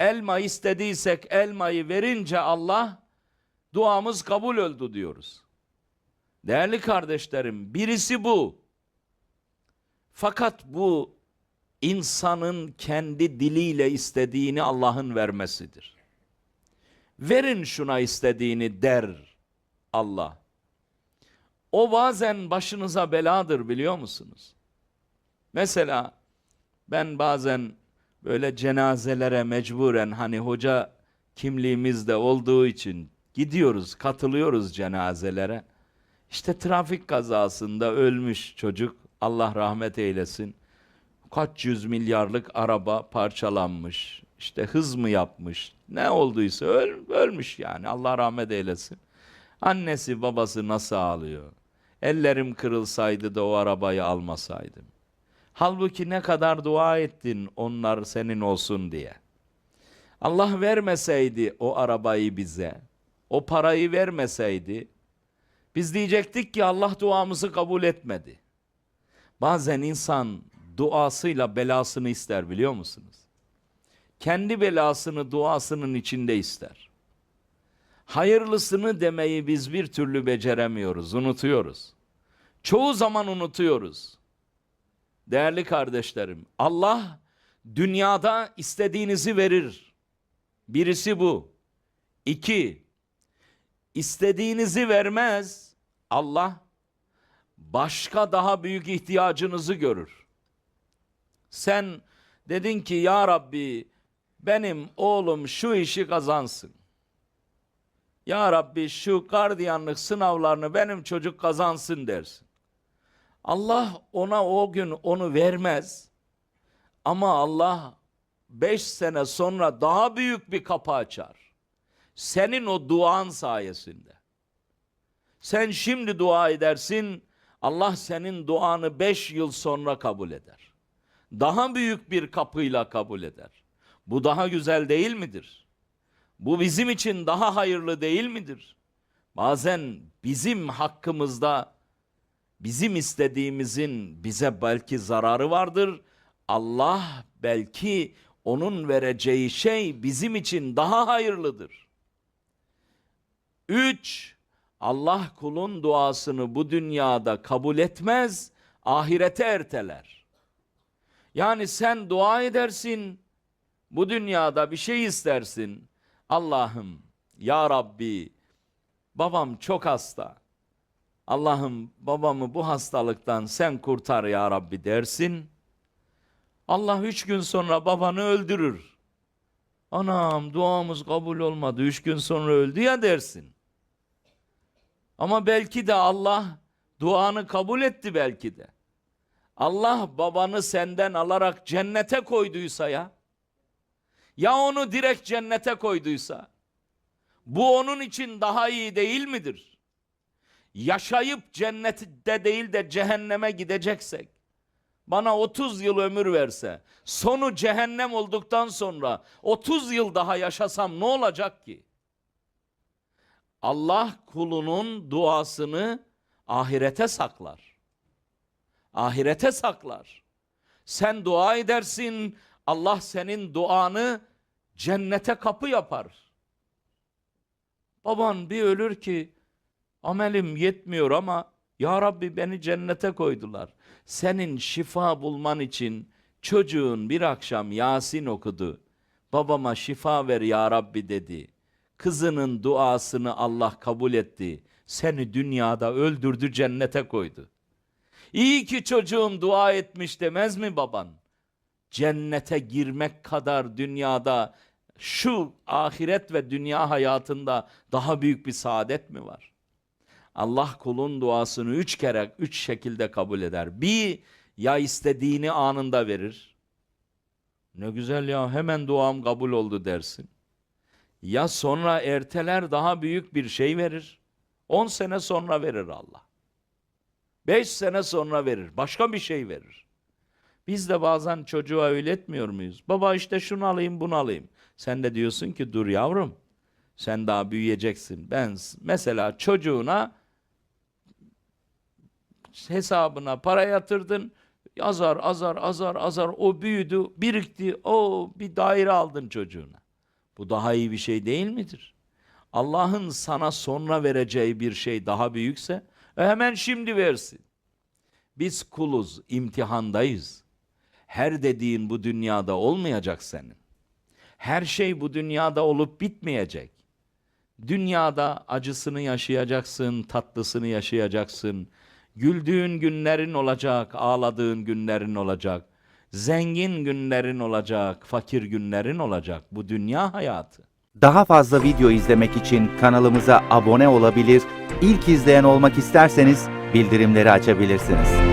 elma istediysek elmayı verince Allah duamız kabul oldu diyoruz. Değerli kardeşlerim birisi bu. Fakat bu insanın kendi diliyle istediğini Allah'ın vermesidir. Verin şuna istediğini der Allah. O bazen başınıza beladır biliyor musunuz? Mesela ben bazen böyle cenazelere mecburen hani hoca kimliğimizde olduğu için gidiyoruz, katılıyoruz cenazelere. İşte trafik kazasında ölmüş çocuk, Allah rahmet eylesin. Kaç yüz milyarlık araba parçalanmış. İşte hız mı yapmış? Ne olduysa öl, ölmüş yani. Allah rahmet eylesin. Annesi babası nasıl ağlıyor? Ellerim kırılsaydı da o arabayı almasaydım. Halbuki ne kadar dua ettin onlar senin olsun diye. Allah vermeseydi o arabayı bize, o parayı vermeseydi, biz diyecektik ki Allah duamızı kabul etmedi. Bazen insan duasıyla belasını ister biliyor musunuz? Kendi belasını duasının içinde ister. Hayırlısını demeyi biz bir türlü beceremiyoruz, unutuyoruz. Çoğu zaman unutuyoruz. Değerli kardeşlerim, Allah dünyada istediğinizi verir. Birisi bu. İki, istediğinizi vermez. Allah başka daha büyük ihtiyacınızı görür. Sen dedin ki ya Rabbi benim oğlum şu işi kazansın. Ya Rabbi şu gardiyanlık sınavlarını benim çocuk kazansın dersin. Allah ona o gün onu vermez. Ama Allah beş sene sonra daha büyük bir kapı açar. Senin o duan sayesinde. Sen şimdi dua edersin, Allah senin duanı beş yıl sonra kabul eder. Daha büyük bir kapıyla kabul eder. Bu daha güzel değil midir? Bu bizim için daha hayırlı değil midir? Bazen bizim hakkımızda bizim istediğimizin bize belki zararı vardır. Allah belki onun vereceği şey bizim için daha hayırlıdır. Üç, Allah kulun duasını bu dünyada kabul etmez, ahirete erteler. Yani sen dua edersin, bu dünyada bir şey istersin. Allah'ım, Ya Rabbi, babam çok hasta. Allah'ım babamı bu hastalıktan sen kurtar ya Rabbi dersin. Allah üç gün sonra babanı öldürür. Anam duamız kabul olmadı. Üç gün sonra öldü ya dersin. Ama belki de Allah duanı kabul etti belki de. Allah babanı senden alarak cennete koyduysa ya. Ya onu direkt cennete koyduysa. Bu onun için daha iyi değil midir? Yaşayıp cennette değil de cehenneme gideceksek bana 30 yıl ömür verse, sonu cehennem olduktan sonra 30 yıl daha yaşasam ne olacak ki? Allah kulunun duasını ahirete saklar. Ahirete saklar. Sen dua edersin, Allah senin duanı cennete kapı yapar. Baban bir ölür ki amelim yetmiyor ama ya Rabbi beni cennete koydular. Senin şifa bulman için çocuğun bir akşam Yasin okudu. Babama şifa ver ya Rabbi dedi. Kızının duasını Allah kabul etti. Seni dünyada öldürdü cennete koydu. İyi ki çocuğum dua etmiş demez mi baban? Cennete girmek kadar dünyada şu ahiret ve dünya hayatında daha büyük bir saadet mi var? Allah kulun duasını üç kere, üç şekilde kabul eder. Bir, ya istediğini anında verir. Ne güzel ya hemen duam kabul oldu dersin. Ya sonra erteler daha büyük bir şey verir. On sene sonra verir Allah. Beş sene sonra verir. Başka bir şey verir. Biz de bazen çocuğa öğretmiyor muyuz? Baba işte şunu alayım bunu alayım. Sen de diyorsun ki dur yavrum. Sen daha büyüyeceksin. Ben mesela çocuğuna hesabına para yatırdın. Azar azar azar azar o büyüdü birikti. O bir daire aldın çocuğuna. Bu daha iyi bir şey değil midir? Allah'ın sana sonra vereceği bir şey daha büyükse e hemen şimdi versin. Biz kuluz, imtihandayız. Her dediğin bu dünyada olmayacak senin. Her şey bu dünyada olup bitmeyecek. Dünyada acısını yaşayacaksın, tatlısını yaşayacaksın. Güldüğün günlerin olacak, ağladığın günlerin olacak. Zengin günlerin olacak, fakir günlerin olacak. Bu dünya hayatı. Daha fazla video izlemek için kanalımıza abone olabilir, ilk izleyen olmak isterseniz bildirimleri açabilirsiniz.